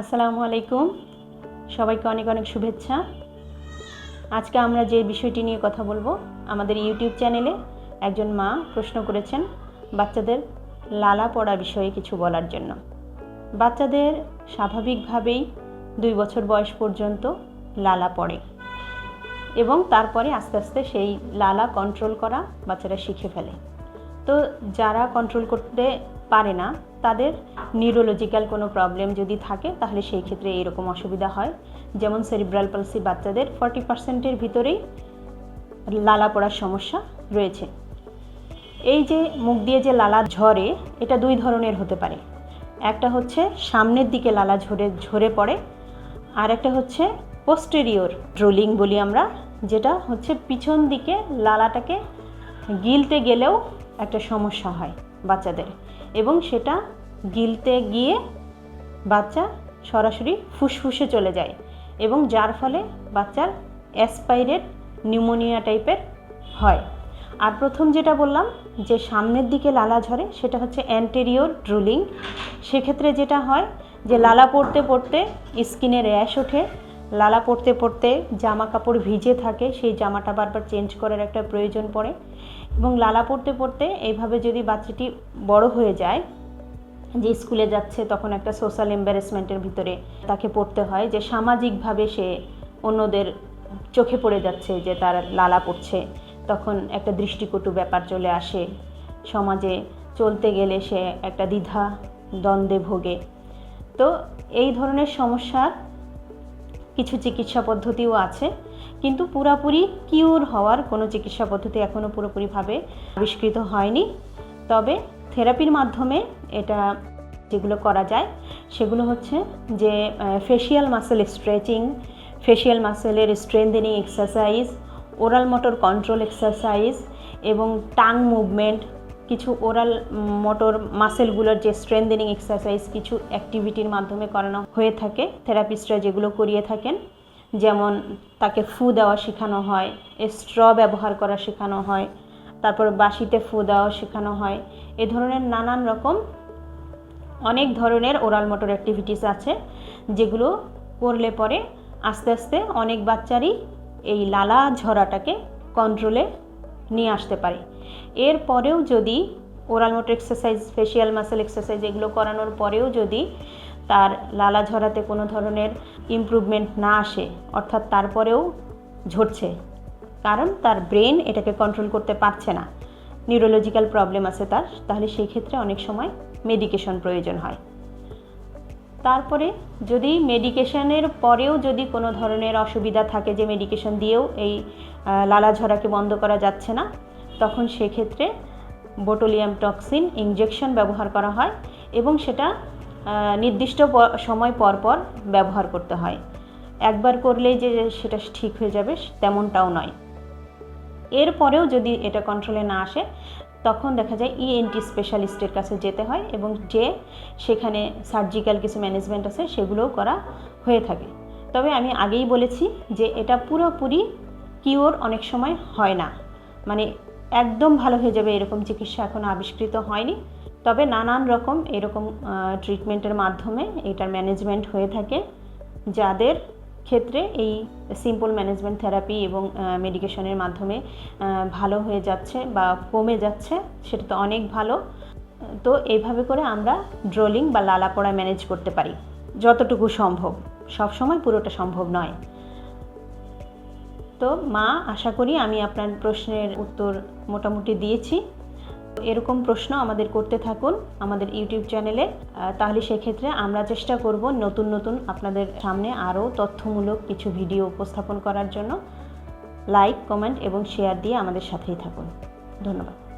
আসসালামু আলাইকুম। সবাইকে অনেক অনেক শুভেচ্ছা। আজকে আমরা যে বিষয়টি নিয়ে কথা বলব, আমাদের ইউটিউব চ্যানেলে একজন মা প্রশ্ন করেছেন বাচ্চাদের লালা পড়া বিষয়ে কিছু বলার জন্য। বাচ্চাদের স্বাভাবিকভাবেই দুই বছর বয়স পর্যন্ত লালা পড়ে এবং তারপরে আস্তে আস্তে সেই লালা কন্ট্রোল করা বাচ্চারা শিখে ফেলে। তো যারা কন্ট্রোল করতে পারে না, তাদের নিউরোলজিক্যাল কোনো প্রবলেম যদি থাকে, তাহলে সেই ক্ষেত্রে এরকম অসুবিধা হয়। যেমন সেরিব্রাল পালসি বাচ্চাদের ফর্টি পার্সেন্টের ভিতরেই লালা পড়ার সমস্যা রয়েছে। এই যে মুখ দিয়ে যে লালা ঝরে, এটা দুই ধরনের হতে পারে। একটা হচ্ছে সামনের দিকে লালা ঝরে ঝরে পড়ে, আর একটা হচ্ছে পোস্টেরিয়র ড্রোলিং বলি আমরা, যেটা হচ্ছে পিছন দিকে লালাটাকে গিলতে গেলেও একটা সমস্যা হয় বাচ্চাদের। এবং সেটা গিলতে গিয়ে বাচ্চা সরাসরি ফুসফুসে চলে যায় এবং যার ফলে বাচ্চার অ্যাসপাইরেট নিউমোনিয়া টাইপের হয়। আর প্রথম যেটা বললাম যে সামনের দিকে লালা ঝরে সেটা হচ্ছে অ্যান্টেরিয়র ড্রুলিং সেক্ষেত্রে যেটা হয় যে লালা পড়তে পড়তে স্কিনে র্যাশ ওঠে লালা পড়তে পড়তে জামা কাপড় ভিজে থাকে, সেই জামাটা বারবার চেঞ্জ করার একটা প্রয়োজন পড়ে। এবং লালা পড়তে পড়তে এইভাবে যদি বাচ্চাটি বড় হয়ে যায়, যে স্কুলে যাচ্ছে তখন একটা সোশ্যাল এম্বারেসমেন্টের ভিতরে তাকে পড়তে হয়, যে সামাজিকভাবে সে অন্যদের চোখে পড়ে যাচ্ছে যে তার লালা পড়ছে, তখন একটা দৃষ্টিকটু ব্যাপার চলে আসে। সমাজে চলতে গেলে সে একটা দ্বিধা, দ্বন্দ্বে ভোগে। তো এই ধরনের সমস্যার কিছু চিকিৎসা পদ্ধতিও আছে, কিন্তু পুরাপুরি কিউর হওয়ার কোনো চিকিৎসা পদ্ধতি এখনও পুরোপুরিভাবে আবিষ্কৃত হয়নি। তবে থেরাপির মাধ্যমে এটা যেগুলো করা যায়, সেগুলো হচ্ছে যে facial muscle stretching facial মাসেলের strengthening exercise oral motor control exercise এবং টাং মুভমেন্ট কিছু ওরাল মোটর মাসেলগুলোর যে স্ট্রেংদেনিং এক্সারসাইজ কিছু অ্যাক্টিভিটির মাধ্যমে করানো হয়ে থাকে থেরাপিস্টরা যেগুলো করিয়ে থাকেন, যেমন তাকে ফু দেওয়া শেখানো হয় স্ট্র ব্যবহার করা শেখানো হয়, তারপর বাসিতে ফু দেওয়া শেখানো হয়, এ ধরনের নানান রকম অনেক ধরনের ওরাল মোটর অ্যাক্টিভিটিস আছে, যেগুলো করলে পরে আস্তে আস্তে অনেক বাচ্চারই এই লালা ঝরাটাকে কন্ট্রোলে নিয়ে আসতে পারে। এরপরেও যদি oral motor exercise facial muscle exercise এগুলো করানোর পরেও যদি তার লালা ঝরাতে কোনো ধরনের ইমপ্রুভমেন্ট না আসে, অর্থাৎ তারপরেও ঝরছে, কারণ তার ব্রেন এটাকে কন্ট্রোল করতে পারছে না। নিউরোলজিক্যাল প্রবলেম আছে তার, তাহলে সেই ক্ষেত্রে অনেক সময় মেডিকেশন প্রয়োজন হয়। তারপরে যদি মেডিকেশনের পরেও যদি কোনো ধরনের অসুবিধা থাকে যে মেডিকেশন দিয়েও এই লালা ঝরাকে বন্ধ করা যাচ্ছে না। তখন সেক্ষেত্রে বোটোলিয়াম টক্সিন ইঞ্জেকশন ব্যবহার করা হয় এবং সেটা নির্দিষ্ট সময় পর পর ব্যবহার করতে হয়। একবার করলেই যে সেটা ঠিক হয়ে যাবে তেমনটাও নয়। এরপরেও যদি এটা কন্ট্রোলে না আসে, তখন দেখা যায় ইএনটি স্পেশালিস্টের কাছে যেতে হয় এবং যে সেখানে সার্জিক্যাল কিছু ম্যানেজমেন্ট আছে সেগুলোও করা হয়ে থাকে। তবে আমি আগেই বলেছি যে এটা পুরোপুরি কিওর অনেক সময় হয় না। মানে একদম ভালো হয়ে যাবে এরকম চিকিৎসা এখনও আবিষ্কৃত হয়নি। তবে নানান রকম এরকম ট্রিটমেন্টের মাধ্যমে এটার ম্যানেজমেন্ট হয়ে থাকে, যাদের ক্ষেত্রে এই সিম্পল ম্যানেজমেন্ট থেরাপি এবং মেডিকেশনের মাধ্যমে ভালো হয়ে যাচ্ছে বা কমে যাচ্ছে, সেটা তো অনেক ভালো। তো এইভাবে করে আমরা ড্রোলিং বা লালা পড়া ম্যানেজ করতে পারি, যতটুকু সম্ভব। সব সময় পুরোটা সম্ভব নয়। তো মা, আশা করি আমি আপনার প্রশ্নের উত্তর মোটামুটি দিয়েছি। এরকম প্রশ্ন আমাদের করতে থাকুন আমাদের ইউটিউব চ্যানেলে। তাহলে সেক্ষেত্রে আমরা চেষ্টা করব নতুন নতুন আপনাদের সামনে আরও তথ্যমূলক কিছু ভিডিও উপস্থাপন করার জন্য। লাইক, কমেন্ট এবং শেয়ার দিয়ে আমাদের সাথেই থাকুন। ধন্যবাদ।